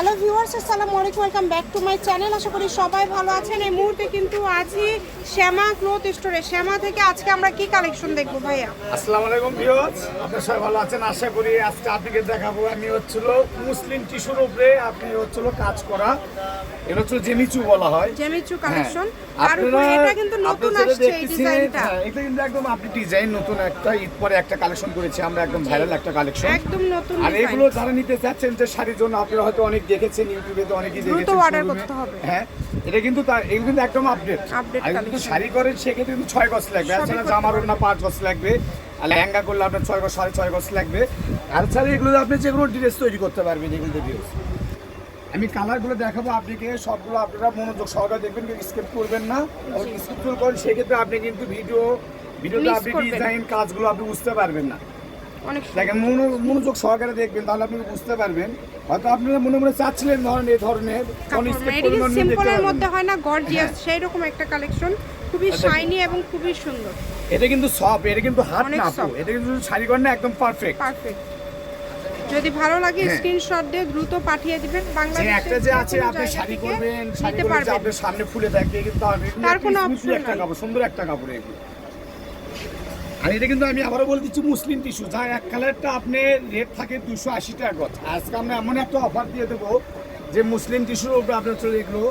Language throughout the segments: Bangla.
হ্যালো ভিউয়ার্স আসসালামু আলাইকুম welcome back to my channel আশা করি সবাই ভালো আছেন। এই মুহূর্তে কিন্তু আছি শ্যামা ক্লথ স্টোরে। শ্যামা থেকে আজকে আমরা কি কালেকশন দেখব ভাইয়া? আসসালামু আলাইকুম ভিউয়ার্স আপনারা সবাই ভালো আছেন? আশা করি আজকে আপনাকে দেখাবো। আমি হচ্ছিল মুসলিম টিস্যুর উপরে আপনি হচ্ছিল কাজ করা। এটা হচ্ছে জেমিচু বলা হয়। জেমিচু হ্যাঁ। কালেকশন আর এটা কিন্তু নতুন আসছে এই ডিজাইনটা। হ্যাঁ, এটা কিন্তু একদম আপনি ডিজাইন নতুন একটা ঈদ পরে একটা কালেকশন করেছি। আমরা একদম ভাইরাল একটা কালেকশন একদম নতুন আর এগুলো যারা নিতে চাচ্ছেন যে শাড়ির জন্য আপনারা হয়তো অনেক দেখেছেন ইউটিউবে তো অনেকেই দ্রুত দেখেছেন order করতে হবে। হ্যাঁ এটা কিন্তু তার এগুলো কিন্তু একদম আপডেট আর কিন্তু শাড়ি করেন সেক্ষেত্রে কিন্তু ছয় গজ লাগবে। এছাড়া জামার না পাঁচ গজ লাগবে। আর লেহেঙ্গা করলে আপনার ছয় গজ সাড়ে ছয় গজ লাগবে। আর ছাড়া এগুলো আপনি যে কোনো ড্রেস তৈরি করতে পারবেন এগুলো আমি কালারগুলো দেখাবো আপনাকে। সবগুলো আপনারা মনোযোগ সহকারে দেখবেন স্কিপ করবেন না। এবং স্কিপ করেন সেক্ষেত্রে আপনি কিন্তু ভিডিও ভিডিওটা আপনি ডিজাইন কাজগুলো আপনি বুঝতে পারবেন না। অনেক দেখেন মনোযোগ সহকারে দেখবেন তাহলে আপনি বুঝতে পারবেন। হয়তো আপনারা মনে মনে চাচ্ছিলেন এই ধরনের সিম্পলের মধ্যে হয় না গর্জিয়াস সেই রকম একটা কালেকশন খুবই আচ্ছা। শাইনি এবং খুবই সুন্দর। এটা কিন্তু সফট এটা কিন্তু হাত না। এটা কিন্তু শাড়ি না একদম পারফেক্ট পারফেক্ট যদি ভালো লাগে হ্যাঁ। স্ক্রিনশট দিয়ে দ্রুত পাঠিয়ে দিবেন। যে বাংলাদেশের একটা যে আছে আপনি শাড়ি করবেন শাড়ি করবেন আপনার সামনে ফুলে থাকে কিন্তু তার কোনো option একটা কাপড় সুন্দর একটা কাপড় এগুলো। আর এটা কিন্তু আমি আবারও বলে দিচ্ছি মুসলিম টিস্যু যা এক কালারটা আপনি রেট থাকে দুশো আশি টাকা গজ আজকে আমরা এমন একটা অফার দিয়ে দেবো যে মুসলিম টিস্যুর উপরে আপনার চলে এগুলো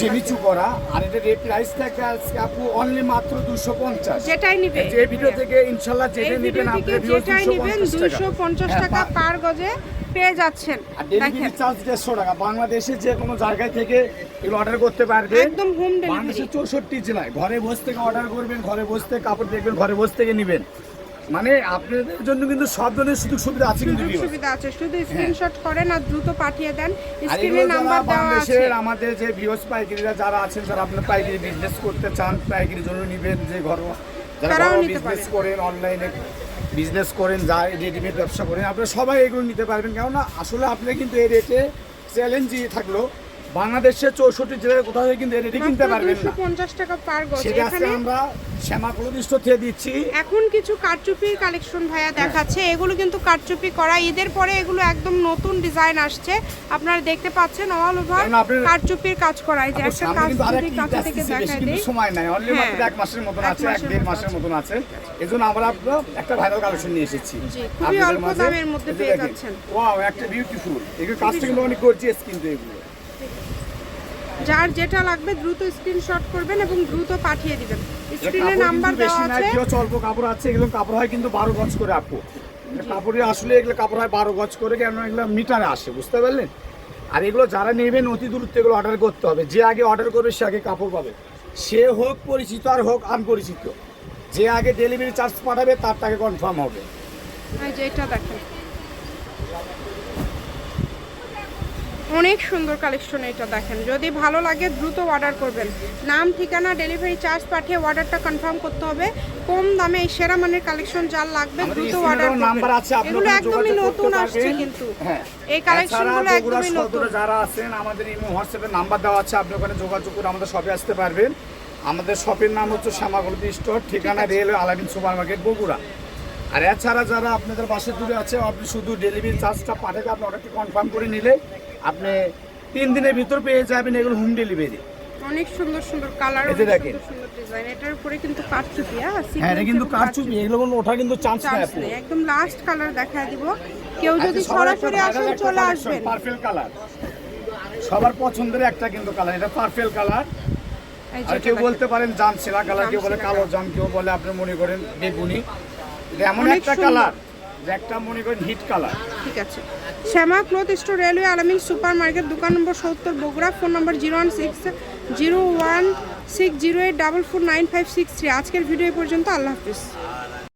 জেমিচু করা আর এটা রেট প্রাইস থাকে আজকে আপু অনলি মাত্র দুশো পঞ্চাশ। যেটাই নিবেন যে ভিডিও থেকে ইনশাল্লাহ এই যেটা নেবেন আপনি যেটাই নিবেন দুইশো পঞ্চাশ হ্যাঁ, টাকা পার গজে পেয়ে যাচ্ছেন। ডেলিভারি চার্জ দেড়শো টাকা। বাংলাদেশে যে কোনো জায়গায় থেকে এগুলো অর্ডার করতে পারবে। একদম হোম ডেলিভারি বাংলাদেশের চৌষট্টি জেলায়। ঘরে বসে থেকে অর্ডার করবেন ঘরে বসে থেকে কাপড় দেখবেন ঘরে বসে থেকে নেবেন। মানে আপনাদের জন্য কিন্তু সব ধরনের সুযোগ সুবিধা আছে কিন্তু সুযোগ সুবিধা আছে। শুধু স্ক্রিনশট করেন আর দ্রুত পাঠিয়ে দেন। স্ক্রিনে নাম্বার দেওয়া আছে। আমাদের যে ভিউস পাইকারিরা যারা আছেন যারা আপনার পাইকারি বিজনেস করতে চান পাইকারির জন্য নিবেন যে ঘর যারা বিজনেস করেন অনলাইনে বিজনেস করেন যা রেডিমেড ব্যবসা করেন আপনারা সবাই এগুলো নিতে পারবেন। কেননা আসলে আপনি কিন্তু এই রেটে চ্যালেঞ্জই থাকল। বাংলাদেশের চৌষট্টি জেলায় কোথাও থেকে কিন্তু রেটে কিনতে পারবেন না। পঞ্চাশ টাকা পার গজ। সেটা আজকে এখানে আমরা থেকে দিচ্ছি। এখন কিছু কারচুপির কালেকশন ভাইয়া দেখাচ্ছে। এগুলো কিন্তু কারচুপি করা। ঈদের পরে এগুলো একদম নতুন ডিজাইন আসছে। আপনারা দেখতে পাচ্ছেন অল ওভার কারচুপির কাজ করা। এই যে একটা কাজ যদি কাছে থেকে কিন্তু দেই। সময় নাই। অনলি মাত্র হ্যাঁ। এক মাসের মতন আছে এক দেড় মাসের মতন আছে। এজন্য আমরা একটা ভাইরাল কালেকশন নিয়ে এসেছি। খুবই অল্প। দামের মধ্যে পেয়ে। যাচ্ছেন। ওয়াও একটা বিউটিফুল এগুলো কাজটা কিন্তু অনেক গর্জিয়াস কিন্তু এগুলো। যার যেটা লাগবে দ্রুত স্ক্রিনশট করবেন এবং দ্রুত পাঠিয়ে দিবেন। স্ক্রিনে নাম্বার দেওয়া আছে। কেউ অল্প কাপড় আছে এগুলো কাপড় হয় কিন্তু বারো গজ করে আপু। এটা কাপড়ে আসলে এগুলো কাপড় হয় বারো গজ করে কেন এগুলো মিটারে আসে বুঝতে পারলেন? আর এগুলো যারা নেবেন অতি দূরত্ব এগুলো অর্ডার করতে হবে। যে আগে অর্ডার করবে সে আগে কাপড় পাবে। সে হোক পরিচিত আর হোক আনপরিচিত যে আগে ডেলিভারি চার্জ পাঠাবে তার তাকে কনফার্ম হবে। এই যে এটা দেখেন। অনেক সুন্দর কালেকশন এটা দেখেন। যদি ভালো লাগে দ্রুত অর্ডার করবেন। নাম ঠিকানা ডেলিভারি চার্জ পাঠিয়ে অর্ডারটা কনফার্ম করতে হবে। কম দামে এই সেরা মানের কালেকশন যার লাগবে দ্রুত অর্ডার দেওয়া নাম্বার আছে আপনি এগুলো একদমই নতুন আসছে কিন্তু। হ্যাঁ এই কালেকশনগুলো একদমই নতুন। যারা আছেন আমাদের ইমো হোয়াটসঅ্যাপে নাম্বার দেওয়া আছে আপনি ওখানে যোগাযোগ করে আমাদের শপে আসতে পারবেন। আমাদের শপের নাম হচ্ছে শ্যামাগলদি স্টোর ঠিকানা railway Alamin super market Bogura. আর এছাড়া যারা আপনাদের বাসে দূরে আছে আপনি শুধু ডেলিভারি চার্জটা পাঠাবে আপনি অর্ডারটি কনফার্ম করে নিলে আপনি তিন দিনের ভিতর পেয়ে যাবেন এগুলো হোম ডেলিভারি অনেক সুন্দর সুন্দর কালার এই যে দেখেন। সুন্দর সুন্দর ডিজাইন এটার উপরে কিন্তু কারচুপি হ্যাঁ? হ্যাঁ এটা কিন্তু কারচুপি। এগুলো কোনো ওঠা কিন্তু চান্স নাই একদম লাস্ট কালার দেখায় দিব। কেউ যদি আচ্ছা, একটা সরাসরি আসেন চলে আসবেন। পার্পেল কালার সবার পছন্দের একটা কিন্তু কালার এটা পার্পেল কালার আর কেউ বলতে পারেন জাম সেরা কালার কেউ বলে কালো জাম কেউ বলে আপনি মনে করেন বেগুনি। এমন একটা কালার যে একটা মনে করেন হিট কালার ঠিক আছে। Shyama cloth store railway Alamin super market দোকান নম্বর সত্তর, Bogura, phone number zero one six zero one six zero eight double four nine five six three. আজকের ভিডিও পর্যন্ত, আল্লাহ হাফিজ।